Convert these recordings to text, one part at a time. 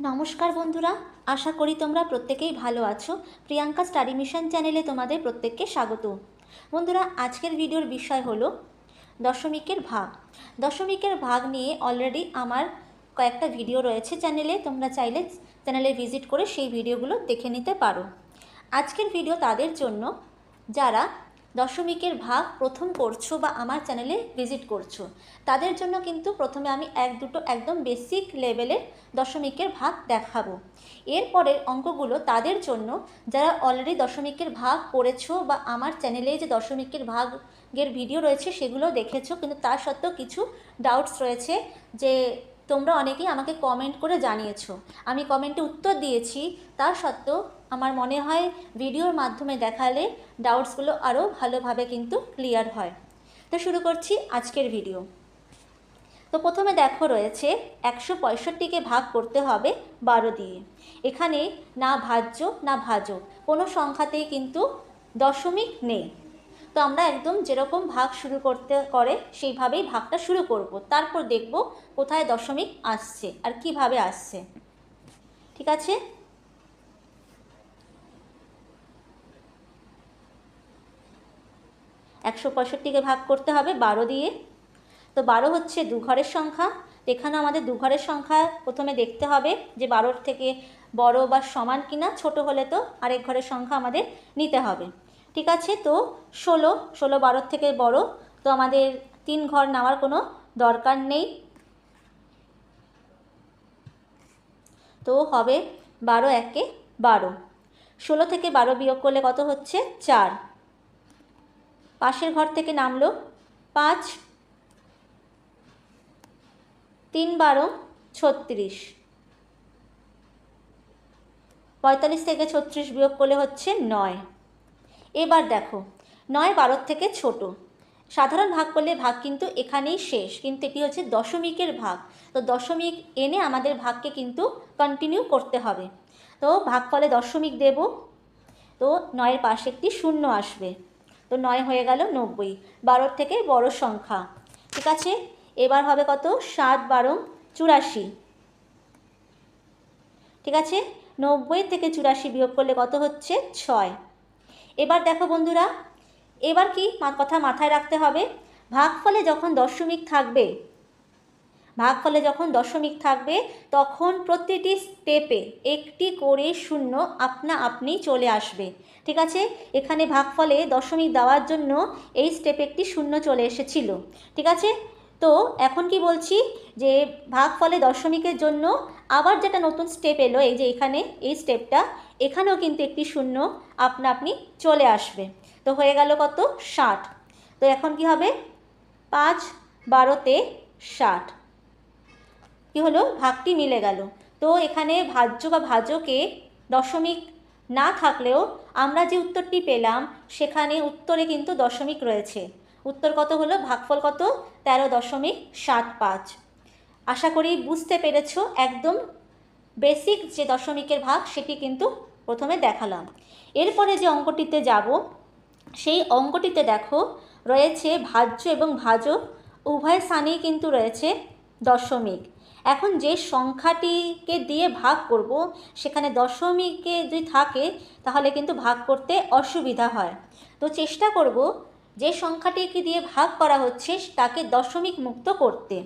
নমস্কার বন্ধুরা, আশা করি তোমরা প্রত্যেকেই ভালো আছো। প্রিয়াঙ্কা স্টাডি মিশন চ্যানেলে তোমাদের প্রত্যেককে স্বাগত। বন্ধুরা, আজকের ভিডিওর বিষয় হলো দশমিকের ভাগ। দশমিকের ভাগ নিয়ে অলরেডি আমার কয়েকটা ভিডিও রয়েছে চ্যানেলে, তোমরা চাইলে চ্যানেলে ভিজিট করে সেই ভিডিওগুলো দেখে নিতে পারো। আজকের ভিডিও তাদের জন্য যারা দশমিকের ভাগ প্রথম করছ বা আমার চ্যানেলে ভিজিট করছ। তাদের জন্য কিন্তু প্রথমে আমি এক দুটো একদম বেসিক লেভেলের দশমিকের ভাগ দেখাবো। এরপরের অঙ্কগুলো তাদের জন্য যারা অলরেডি দশমিকের ভাগ করেছ বা আমার চ্যানেলে যে দশমিকের ভাগের ভিডিও রয়েছে সেগুলো দেখেছ, কিন্তু তার সত্ত্বেও কিছু ডাউটস রয়েছে যে তোমরা অনেকেই আমাকে কমেন্ট করে জানিয়েছো। আমি কমেন্টে উত্তর দিয়েছি। তা সত্ত্বেও আমার মনে হয় ভিডিওর মাধ্যমে দেখালে ডাউটসগুলো আরও ভালোভাবে কিন্তু ক্লিয়ার হয়। তো শুরু করছি আজকের ভিডিও তো প্রথমে দেখো রয়েছে, একশো পঁয়ষট্টিকে ভাগ করতে হবে বারো দিয়ে। এখানে না ভাজ্য, না ভাজক। কোনো সংখ্যাতেই কিন্তু দশমিক নেই। তো আমরা একদম যেরকম ভাগ শুরু করতে করে, সেইভাবেই ভাগটা শুরু করব। তারপর দেখব কোথায় দশমিক আসছে আর কীভাবে আসছে। ঠিক আছে? একশো পঁয়ষট্টিকে ভাগ করতে হবে বারো দিয়ে। তো বারো হচ্ছে দু ঘরের সংখ্যা এখানে আমাদের দু ঘরের সংখ্যা প্রথমে দেখতে হবে যে বারোর থেকে বড় বা সমান কিনা, ছোট হলে তো আরেক ঘরের সংখ্যা আমাদের নিতে হবে। ঠিক আছে, তো ষোলো ষোলো বারোর থেকে বড়, তো আমাদের তিন ঘর নেওয়ার কোনো দরকার নেই। তো হবে বারো একে বারো। ষোলো থেকে বারো বিয়োগ করলে কত হচ্ছে? চার। পাশের ঘর থেকে নামলো পাঁচ। তিন বারো ছত্রিশ। পঁয়তাল্লিশ থেকে ছত্রিশ বিয়োগ করলে হচ্ছে নয়। এবার দেখো, নয় বারোর থেকে ছোট। সাধারণ ভাগ করলে ভাগ কিন্তু এখানেই শেষ, কিন্তু এটি হচ্ছে দশমিকের ভাগ। তো দশমিক এনে আমাদের ভাগকে কিন্তু কন্টিনিউ করতে হবে। তো ভাগ ফলে দশমিক দেব, তো নয়ের পাশে একটি শূন্য আসবে। তো নয় হয়ে গেল নব্বই, বারোর থেকে বড় সংখ্যা। ঠিক আছে? এবার হবে কত? সাত বারো, চুরাশি। ঠিক আছে? নব্বই থেকে চুরাশি বিয়োগ করলে কত হচ্ছে? ছয়। এবার দেখো বন্ধুরা, এবার কি কথা মাথায় রাখতে হবে? ভাগফলে যখন দশমিক থাকবে, ভাগফলে যখন দশমিক থাকবে, তখন প্রতিটি স্টেপে একটি করে শূন্য আপনা আপনি চলে আসবে। ঠিক আছে? এখানে ভাগফলে দশমিক দেওয়ার জন্য এই স্টেপে একটি শূন্য চলে এসেছিল। ঠিক আছে? তো এখন কি বলছি? যে ভাগফলে দশমিকের জন্য আবার যেটা নতুন স্টেপ এলো, এই যে এখানে এই স্টেপটা এখানেও কিন্তু একটি শূন্য আপনা আপনি চলে আসবে। তো হয়ে গেল কত? ষাট। তো এখন কি হবে? পাঁচ বারোতে ষাট। কি হলো? ভাগটি মিলে গেল। তো এখানে ভাজ্য বা ভাজকে দশমিক না থাকলেও আমরা যে উত্তরটি পেলাম, সেখানে উত্তরে কিন্তু দশমিক রয়েছে। উত্তর কত হলো? ভাগফল কত? তেরো দশমিক সাত পাঁচ। আশা করি বুঝতে পেরেছ, একদম বেসিক যে দশমিকের ভাগ সেটি কিন্তু প্রথমে দেখালাম। এরপরে যে অঙ্কটিতে যাব, সেই অঙ্কটিতে দেখো, রয়েছে ভাজ্য এবং ভাজক উভয় স্থানেই কিন্তু রয়েছে দশমিক। এখন যে সংখ্যাটিকে দিয়ে ভাগ করব, সেখানে দশমিকে যদি থাকে, তাহলে কিন্তু ভাগ করতে অসুবিধা হয়। তো চেষ্টা করব যে সংখ্যাটিকে দিয়ে ভাগ করা হচ্ছে তাকে দশমিক মুক্ত করতে।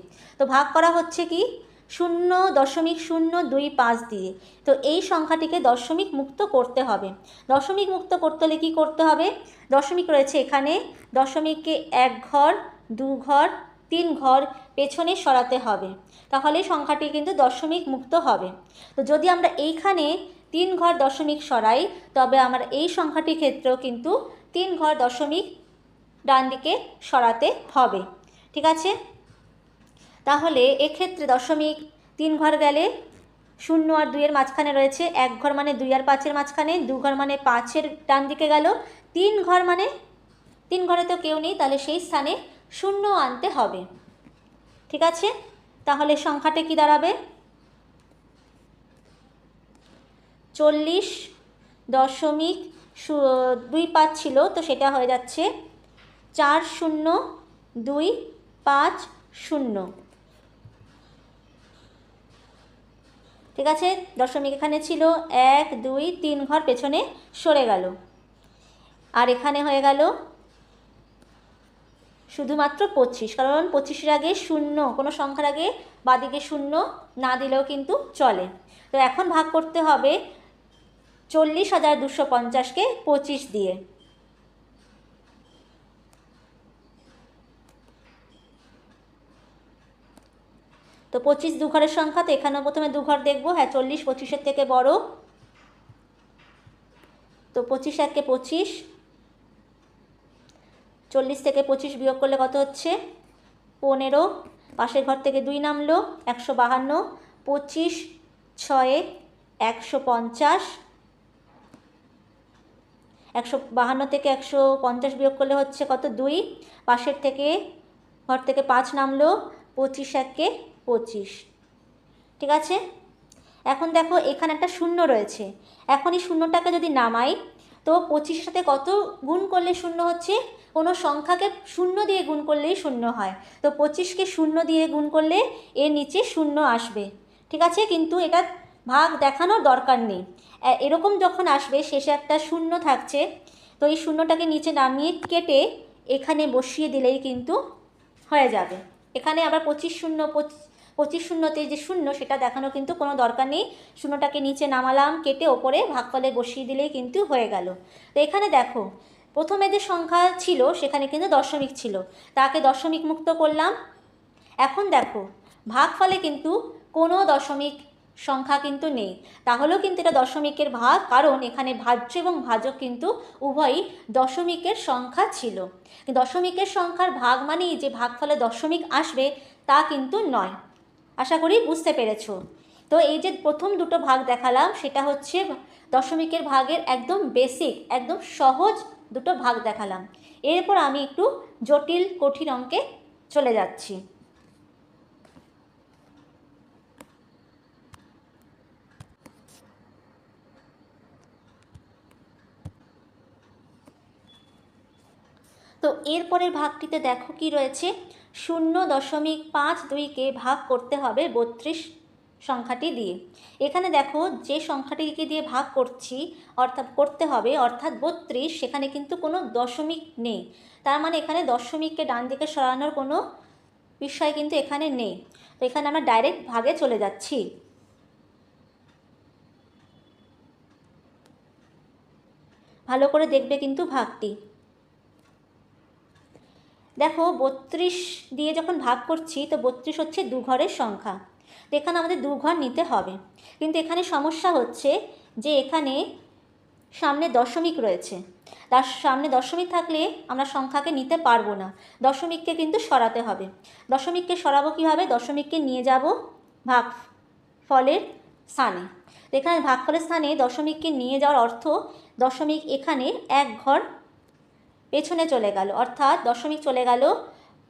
তো ভাগ করা হচ্ছে কি? শূন্য দশমিক শূন্য দুই পাঁচ দিয়ে। তো এই সংখ্যাটিকে দশমিক মুক্ত করতে হবে। দশমিক মুক্ত করতে হলে কী করতে হবে? দশমিক রয়েছে এখানে। দশমিককে এক ঘর, দু ঘর, তিন ঘর পেছনে সরাতে হবে। তাহলে সংখ্যাটি কিন্তু দশমিক মুক্ত হবে। তো যদি আমরা এইখানে তিন ঘর দশমিক সরাই, তবে আমার এই সংখ্যাটির ক্ষেত্রেও কিন্তু তিন ঘর দশমিক ডান দিকে সরাতে হবে। ঠিক আছে? তাহলে এক্ষেত্রে দশমিক তিন ঘর গেলে শূন্য আর দুইয়ের মাঝখানে রয়েছে এক ঘর মানে দুই আর পাঁচের মাঝখানে, দু ঘর মানে পাঁচের ডান দিকে গেল, তিন ঘর মানে তিন ঘরে তো কেউ নেই, তাহলে সেই স্থানে শূন্য আনতে হবে। ঠিক আছে? তাহলে সংখ্যাটা কি দাঁড়াবে? চল্লিশ দশমিক দুই পাঁচ ছিল, তো সেটা হয়ে যাচ্ছে চার শূন্য দুই পাঁচ শূন্য। ঠিক আছে? দশমিক এখানে ছিল এক, দুই, তিন ঘর পেছনে সরে গেল। আর এখানে হয়ে গেল শুধুমাত্র পঁচিশ, কারণ পঁচিশের আগে শূন্য, কোনো সংখ্যার আগে বাদিকে শূন্য না দিলেও কিন্তু চলে। তো এখন ভাগ করতে হবে চল্লিশ হাজার দুশো পঞ্চাশকে পঁচিশ দিয়ে। তো পঁচিশ দু ঘরের সংখ্যা তো এখানেও প্রথমে দু ঘর দেখব। হ্যাঁ চল্লিশ পঁচিশের থেকে বড়। তো পঁচিশ একে পঁচিশ, চল্লিশ থেকে পঁচিশ বিয়োগ করলে কত হচ্ছে? পনেরো। পাশের ঘর থেকে দুই নামলো, একশো বাহান্ন। পঁচিশ ছয়ে একশো পঞ্চাশ। একশো বাহান্ন থেকে একশো পঞ্চাশ বিয়োগ করলে হচ্ছে কত? দুই। পাশের থেকে, ঘর থেকে পাঁচ নামলো, পঁচিশ একে পঁচিশ। ঠিক আছে? এখন দেখো, এখানে একটা শূন্য রয়েছে। এখন এই শূন্যটাকে যদি নামাই, তো পঁচিশের সাথে কত গুণ করলে শূন্য হচ্ছে? কোনো সংখ্যাকে শূন্য দিয়ে গুণ করলেই শূন্য হয়। তো পঁচিশকে শূন্য দিয়ে গুণ করলে এর নিচে শূন্য আসবে। ঠিক আছে? কিন্তু এটা ভাগ দেখানোর দরকার নেই। এরকম যখন আসবে, শেষে একটা শূন্য থাকছে, তো এই শূন্যটাকে নিচে নামিয়ে কেটে এখানে বসিয়ে দিলেই কিন্তু হয়ে যাবে। এখানে আবার পঁচিশ শূন্য, পঁচিশ পঁচিশ শূন্যতে যে শূন্য, সেটা দেখানো কিন্তু কোনো দরকার নেই। শূন্যটাকে নিচে নামালাম, কেটে ওপরে ভাগফলে বসিয়ে দিলেই কিন্তু হয়ে গেল। তো এখানে দেখো, প্রথমে যে সংখ্যা ছিল, সেখানে কিন্তু দশমিক ছিল। তাকে দশমিক মুক্ত করলাম। এখন দেখো, ভাগফলে কিন্তু কোনো দশমিক সংখ্যা কিন্তু নেই। তাহলেও কিন্তু এটা দশমিকের ভাগ, কারণ এখানে ভাজ্য এবং ভাজক কিন্তু উভয়ই দশমিকের সংখ্যা ছিল। দশমিকের সংখ্যার ভাগ মানেই যে ভাগফলে দশমিক আসবে, তা কিন্তু নয়। আশা করি বুঝতে পেরেছ। তো এই যে প্রথম দুটো ভাগ দেখালাম, সেটা হচ্ছে দশমিকের ভাগের একদম বেসিক একদম সহজ দুটো ভাগ দেখালাম। এরপর আমি একটু জটিল, কঠিন অঙ্কে চলে যাচ্ছি। তো এরপরের ভাগটিতে দেখো কি রয়েছে। শূন্য দশমিক পাঁচ দুইকে ভাগ করতে হবে বত্রিশ সংখ্যাটি দিয়ে। এখানে দেখো যে সংখ্যাটিকে দিয়ে ভাগ করছি, অর্থাৎ করতে হবে, অর্থাৎ বত্রিশ, সেখানে কিন্তু কোনো দশমিক নেই। তার মানে এখানে দশমিককে ডান দিকে সরানোর কোনো বিষয় কিন্তু এখানে নেই। তো এখানে আমরা ডাইরেক্ট ভাগে চলে যাচ্ছি। ভালো করে দেখবে কিন্তু ভাগটি। বত্রিশ দিয়ে যখন ভাগ করছি, তো বত্রিশ হচ্ছে দু ঘরের সংখ্যা। তো এখানে আমাদের দু ঘর নিতে হবে। কিন্তু এখানে সমস্যা হচ্ছে যে এখানে সামনে দশমিক রয়েছে। তার সামনে দশমিক থাকলে আমরা সংখ্যাকে নিতে পারব না। দশমিককে কিন্তু সরাতে হবে। দশমিককে সরাবো কীভাবে? দশমিককে নিয়ে যাব ভাগ ফলের স্থানে এখানে ভাগফলের স্থানে দশমিককে নিয়ে যাওয়ার অর্থ দশমিক এখানে এক ঘর পেছনে চলে গেল, অর্থাৎ দশমিক চলে গেল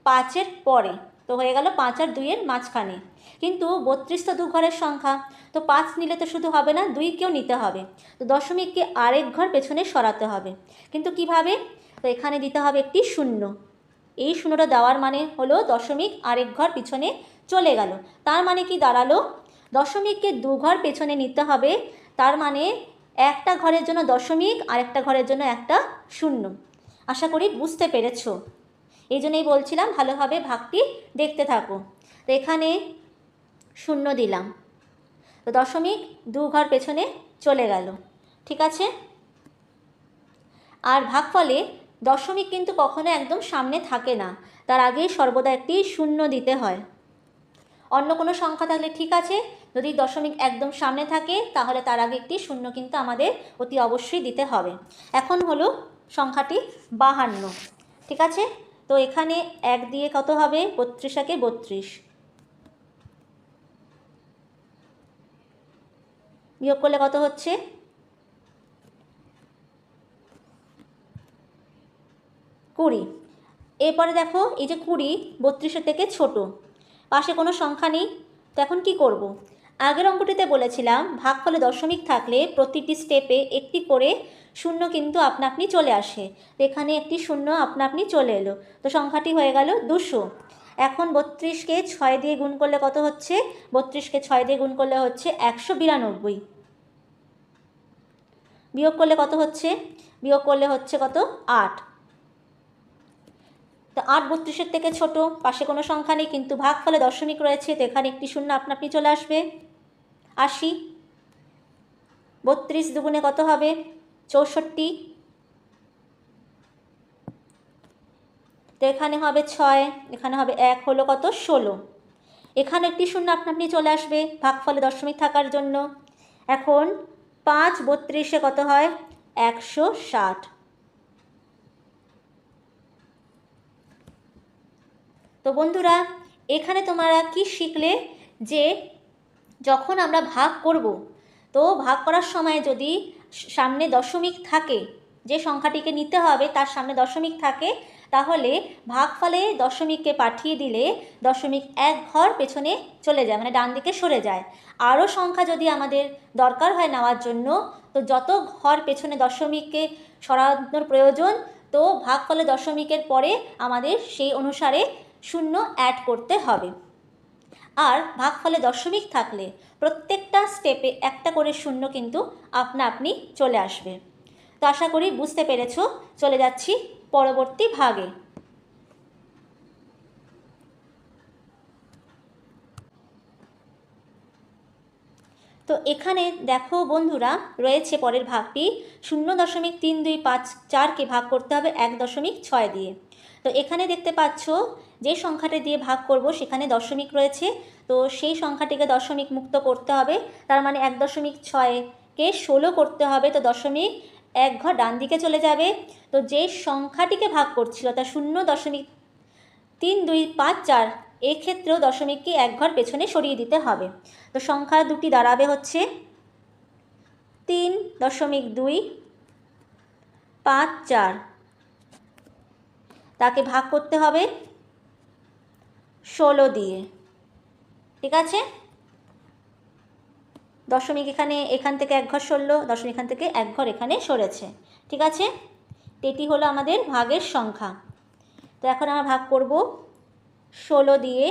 পাঁচের পরে। তো হয়ে গেল পাঁচ আর দুইয়ের মাঝখানে। কিন্তু বত্রিশ তো দু ঘরের সংখ্যা, তো পাঁচ নিলে তো শুধু হবে না, দুইকেও নিতে হবে। তো দশমিককে আরেক ঘর পেছনে সরাতে হবে। কিন্তু কীভাবে? তো এখানে দিতে হবে একটি শূন্য। এই শূন্যটা দেওয়ার মানে হলো দশমিক আরেক ঘর পিছনে চলে গেল। তার মানে কি দাঁড়াল? দশমিককে দু ঘর পেছনে নিতে হবে, তার মানে একটা ঘরের জন্য দশমিক আর একটা ঘরের জন্য একটা শূন্য। আশা করি বুঝতে পেরেছ। এই জন্যই বলছিলাম ভালোভাবে ভাগটি দেখতে থাকো। তো এখানে শূন্য দিলাম। তো দশমিক দু ঘর পেছনে চলে গেল। ঠিক আছে? আর ভাগফলে দশমিক কিন্তু কখনো একদম সামনে থাকে না। তার আগেই সর্বদা একটি শূন্য দিতে হয়। অন্য কোনো সংখ্যা থাকলে ঠিক আছে। যদি দশমিক একদম সামনে থাকে, তাহলে তার আগে একটি শূন্য কিন্তু আমাদের অতি অবশ্যই দিতে হবে। এখন হলো সংখ্যাটি বাহান্ন। ঠিক আছে? তো এখানে এক দিয়ে কত হবে? বত্রিশ একে বত্রিশ। বিয়োগ করলে কত হচ্ছে? কুড়ি। এরপরে দেখো, এই যে কুড়ি বত্রিশের থেকে ছোট। পাশে কোনো সংখ্যা নেই। তো এখন কি করব। আগের অঙ্কটিতে বলেছিলাম ভাগফলে দশমিক থাকলে প্রতিটি স্টেপে একটি করে শূন্য কিন্তু আপনা আপনি চলে আসে। এখানে একটি শূন্য আপনা আপনি চলে এলো। তো সংখ্যাটি হয়ে গেল দুশো। এখন বত্রিশকে ছয় দিয়ে গুণ করলে কত হচ্ছে? বত্রিশকে ছয় দিয়ে গুণ করলে হচ্ছে একশো বিরানব্বই। বিয়োগ করলে কত হচ্ছে? বিয়োগ করলে হচ্ছে কত? আট। তো আট বত্রিশের থেকে ছোট, পাশে কোনো সংখ্যা নেই, কিন্তু ভাগ ফলে দশমিক রয়েছে, তো এখানে একটি শূন্য আপনা আপনি চলে আসবে। আশি। বত্রিশ দুগুণে কত হবে? চৌষট্টি। তো এখানে হবে ছয়, এখানে হবে এক, হলো কত? ষোলো। এখানে একটি শূন্য আপনা আপনি চলে আসবে, ভাগফলে দশমিক থাকার জন্য। এখন পাঁচ, বত্রিশে কত হয়? একশো ষাট। তো বন্ধুরা, এখানে তোমরা কি শিখলে? যে যখন আমরা ভাগ করব, তো ভাগ করার সময় যদি সামনে দশমিক থাকে, যে সংখ্যাটিকে নিতে হবে তার সামনে দশমিক থাকে, তাহলে ভাগফলে দশমিককে পাঠিয়ে দিলে দশমিক এক ঘর পেছনে চলে যায় মানে ডান দিকে সরে যায়। আরও সংখ্যা যদি আমাদের দরকার হয় নেওয়ার জন্য, তো যত ঘর পেছনে দশমিককে সরানোর প্রয়োজন, তো ভাগফলে দশমিকের পরে আমাদের সেই অনুসারে শূন্য অ্যাড করতে হবে। আর ভাগফলে দশমিক থাকলে প্রত্যেকটা স্টেপে একটা করে শূন্য কিন্তু আপনা আপনি চলে আসবে। তো আশা করি বুঝতে পেরেছ, চলে যাচ্ছি পরবর্তী ভাগে। তো এখানে দেখো বন্ধুরা, রয়েছে পরের ভাগটি, শূন্য দশমিক তিন দুই পাঁচ চারকে ভাগ করতে হবে এক দশমিক ছয় দিয়ে। তো এখানে দেখতে পাচ্ছ যে সংখ্যাটা দিয়ে ভাগ করব সেখানে দশমিক রয়েছে, তো সেই সংখ্যাটিকে দশমিক মুক্ত করতে হবে। তার মানে এক দশমিক ছয়কে ষোলো করতে হবে, তো দশমিক এক ঘর ডান দিকে চলে যাবে। তো যে সংখ্যাটিকে ভাগ করছিল, তা শূন্য দশমিক তিন, দুই, পাঁচ, চার, এক্ষেত্রেও দশমিককে এক ঘর পেছনে সরিয়ে দিতে হবে। তো সংখ্যা দুটি দাঁড়াবে হচ্ছে তিন দশমিক দুই, পাঁচ, চার। তাকে ভাগ করতে হবে। ষোলো দিয়ে। ঠিক আছে? দশমিক এখানে, এখান থেকে এক ঘর সরলো, দশমিক এখান থেকে এক ঘর এখানে সরেছে। ঠিক আছে? এটি হলো আমাদের ভাগের সংখ্যা। তো এখন আমরা ভাগ করব ষোলো দিয়ে।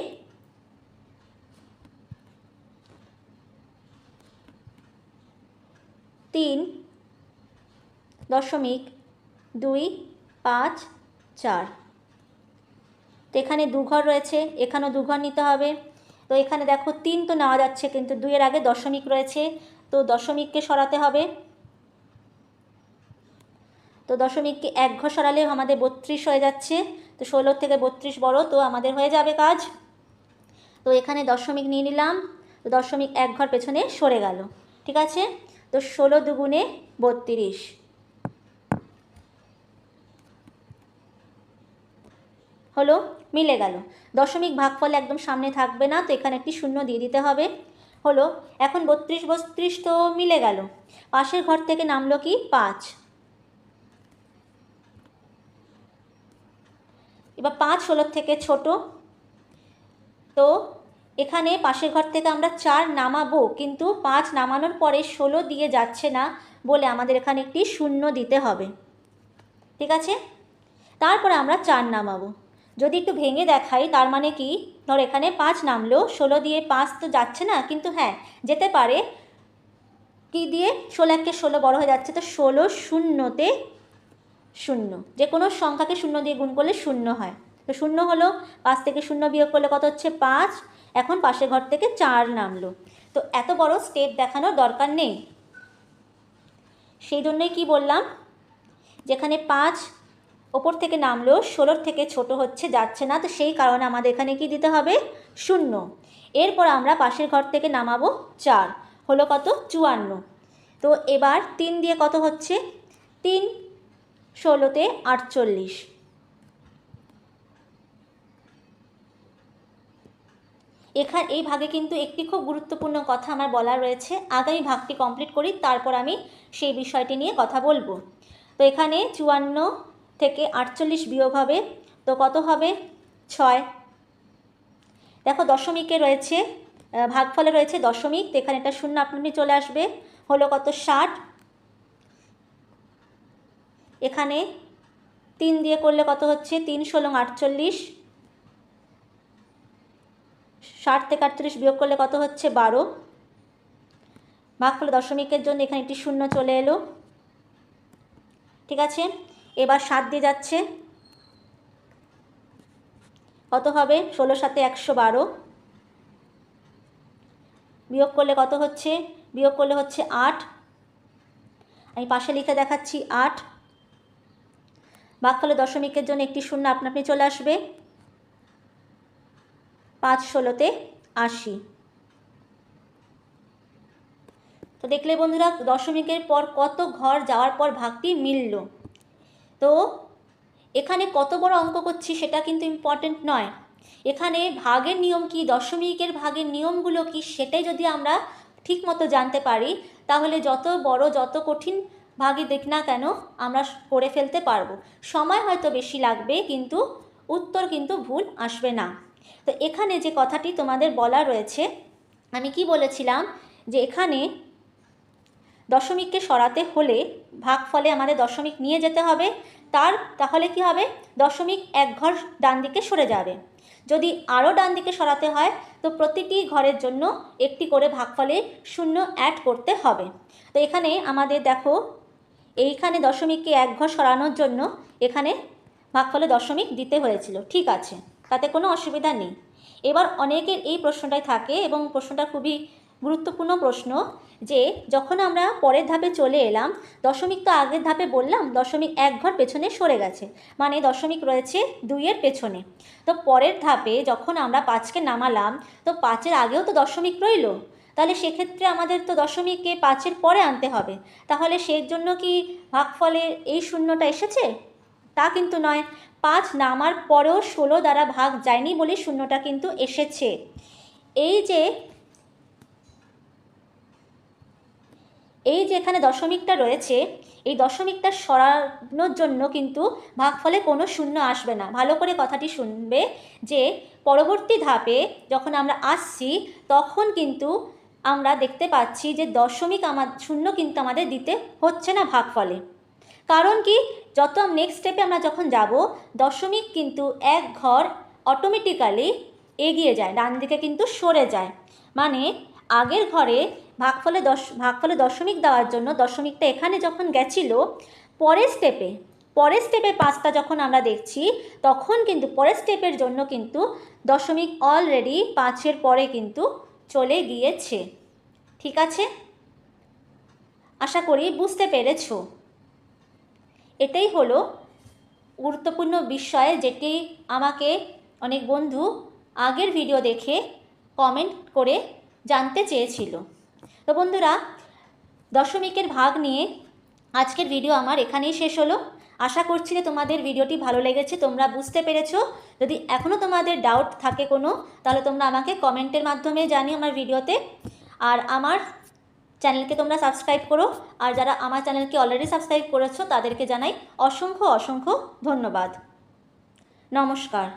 তিন, দশমিক দুই, পাঁচ, চার। এখানে দু ঘর রয়েছে, এখানেও দু ঘর নিতে হবে। তো এখানে দেখো তিন তো নেওয়া যাচ্ছে, কিন্তু দুইয়ের আগে দশমিক রয়েছে। তো দশমিককে সরাতে হবে। তো দশমিককে এক ঘর সরালে আমাদের বত্রিশ হয়ে যাচ্ছে। তো ষোলো থেকে বত্রিশ বড়, তো আমাদের হয়ে যাবে কাজ। তো এখানে দশমিক নিয়ে নিলাম। তো দশমিক এক ঘর পেছনে সরে গেল। ঠিক আছে? তো ষোলো দুগুণে বত্রিশ। হলো মিলে গেল। দশমিক ভাগফল একদম সামনে থাকবে না, তো এখানে একটি শূন্য দিয়ে দিতে হবে। হলো, এখন বত্রিশ বত্রিশ তো মিলে গেল। পাশের ঘর থেকে নামলো কি? পাঁচ। এবার পাঁচ ষোলোর থেকে ছোট। তো এখানে পাশের ঘর থেকে আমরা চার নামাবো, কিন্তু পাঁচ নামানোর পরে ষোলো দিয়ে যাচ্ছে না বলে আমাদের এখানে একটি শূন্য দিতে হবে। ঠিক আছে? তারপরে আমরা চার নামাবো। যদি একটু ভেঙে দেখাই, তার মানে কি? ধর এখানে পাঁচ নামলো, ষোলো দিয়ে পাঁচ তো যাচ্ছে না, কিন্তু হ্যাঁ যেতে পারে। কি দিয়ে? ষোলো একে ষোলো বড় হয়ে যাচ্ছে, তো ষোলো শূন্যতে শূন্য। যে কোনো সংখ্যাকে শূন্য দিয়ে গুণ করলে শূন্য হয়। তো শূন্য হলো, পাঁচ থেকে শূন্য বিয়োগ করলে কত হচ্ছে? পাঁচ। এখন পাশের ঘর থেকে চার নামলো। তো এত বড় স্টেপ দেখানোর দরকার নেই। সেই জন্যই কি বললাম? যেখানে পাঁচ ওপর থেকে নামলো ষোলোর থেকে ছোট হচ্ছে, যাচ্ছে না। তো সেই কারণে আমাদের এখানে কি দিতে হবে? শূন্য। এরপর আমরা পাশের ঘর থেকে নামাবো চার। হলো কত? চুয়ান্ন। তো এবার তিন দিয়ে কত হচ্ছে? তিন। ষোলোতে আটচল্লিশ। এখান, এই ভাগে কিন্তু একটি খুব গুরুত্বপূর্ণ কথা আমার বলা রয়েছে। আগামী ভাগটি কমপ্লিট করি, তারপর আমি সেই বিষয়টি নিয়ে কথা বলব। তো এখানে চুয়ান্ন থেকে আটচল্লিশ বিয়োগ হবে। তো কত হবে? ছয়। দেখো দশমিকে রয়েছে ভাগফলে রয়েছে দশমিক এখানে একটা শূন্য আপনি চলে আসবে। হলো কত? ষাট। এখানে তিন দিয়ে করলে কত হচ্ছে? তিন ষোলো আটচল্লিশ। ষাট থেকে আটত্রিশ বিয়োগ করলে কত হচ্ছে? বারো। ভাগফলে দশমিকের জন্য এখানে একটি শূন্য চলে এলো। ঠিক আছে? এবার সাত দিয়ে যাচ্ছে। কত হবে? ষোলো সাথে একশো বারো। বিয়োগ করলে কত হচ্ছে? বিয়োগ করলে হচ্ছে আট। আমি পাশে লিখে দেখাচ্ছি আট। ভাগফলে দশমিকের জন্য একটি শূন্য আপনা আপনি চলে আসবে। পাঁচ ষোলোতে আশি। তো দেখলে বন্ধুরা, দশমিকের পর কত ঘর যাওয়ার পর ভাগটি মিলল। তো এখানে কত বড় অঙ্ক করছি সেটা কিন্তু ইম্পর্টেন্ট নয়। এখানে ভাগের নিয়ম কি, দশমিকের ভাগের নিয়মগুলো কি সেটাই যদি আমরা ঠিক মতো জানতে পারি, তাহলে যত বড়, যত কঠিন ভাগই দেখ না কেন আমরা করে ফেলতে পারব। সময় হয়তো বেশি লাগবে, কিন্তু উত্তর কিন্তু ভুল আসবে না। তো এখানে যে কথাটি তোমাদের বলা রয়েছে, আমি কি বলেছিলাম যে এখানে দশমিককে সরাতে হলে ভাগফলে আমাদের দশমিক নিয়ে যেতে হবে। তার তাহলে কি হবে? দশমিক এক ঘর ডান দিকে সরে যাবে। যদি আরও ডান দিকে সরাতে হয়, তো প্রতিটি ঘরের জন্য একটি করে ভাগফলে শূন্য অ্যাড করতে হবে। তো এখানে আমাদের দেখো, এইখানে দশমিককে এক ঘর সরানোর জন্য এখানে ভাগফলে দশমিক দিতে হয়েছিল। ঠিক আছে, তাতে কোনো অসুবিধা নেই। এবার অনেকের এই প্রশ্নটাই থাকে এবং প্রশ্নটা খুবই গুরুত্বপূর্ণ প্রশ্ন যে, যখন আমরা পরের ধাপে চলে এলাম, দশমিক তো আগের ধাপে বললাম, দশমিক এক ঘর পেছনে সরে গেছে। মানে দশমিক রয়েছে দুইয়ের পেছনে। তো পরের ধাপে যখন আমরা পাঁচকে নামালাম, তো পাঁচের আগেও তো দশমিক রইল। তাহলে সেক্ষেত্রে আমাদের তো দশমিককে পাঁচের পরে আনতে হবে। তাহলে সেই জন্য কি ভাগফলের এই শূন্যটা এসেছে? তা কিন্তু নয়। পাঁচ নামার পরেও ষোলো দ্বারা ভাগ যায়নি বলে শূন্যটা কিন্তু এসেছে। এই যে এই যে এখানে দশমিকটা রয়েছে, এই দশমিকটা সরানোর জন্য কিন্তু ভাগফলে কোনো শূন্য আসবে না। ভালো করে কথাটি শুনবে যে, পরবর্তী ধাপে যখন আমরা আসছি, তখন কিন্তু আমরা দেখতে পাচ্ছি যে দশমিক আমার, শূন্য কিন্তু আমাদের দিতে হচ্ছে না ভাগফলে। কারণ কি? যত নেক্সট স্টেপে আমরা যখন যাব, দশমিক কিন্তু এক ঘর অটোমেটিক্যালি এগিয়ে যায় ডান দিকে কিন্তু সরে যায়। মানে আগের ঘরে ভাগফলে দশ, ভাগফলে দশমিক দেওয়ার জন্য দশমিকটা এখানে যখন গেছিল, পরের স্টেপে পরের স্টেপে পাঁচটা যখন আমরা দেখছি, তখন কিন্তু পরের স্টেপের জন্য কিন্তু দশমিক অলরেডি পাঁচের পরে কিন্তু চলে গিয়েছে। ঠিক আছে? আশা করি বুঝতে পেরেছ। এটাই হলো গুরুত্বপূর্ণ বিষয় যেটি আমাকে অনেক বন্ধু আগের ভিডিও দেখে কমেন্ট করে জানতে চেয়েছিল। তো বন্ধুরা, দশমিকের ভাগ নিয়ে আজকের ভিডিও আমার এখানেই শেষ হলো। আশা করছি যে তোমাদের ভিডিওটি ভালো লেগেছে, তোমরা বুঝতে পেরেছ। যদি এখনও তোমাদের ডাউট থাকে কোনো, তাহলে তোমরা আমাকে কমেন্টের মাধ্যমে জানিও আমার ভিডিওতে আর আমার চ্যানেলকে তোমরা সাবস্ক্রাইব করো, আর যারা আমার চ্যানেলকে অলরেডি সাবস্ক্রাইব করেছ, তাদেরকে জানাই অসংখ্য অসংখ্য ধন্যবাদ। নমস্কার।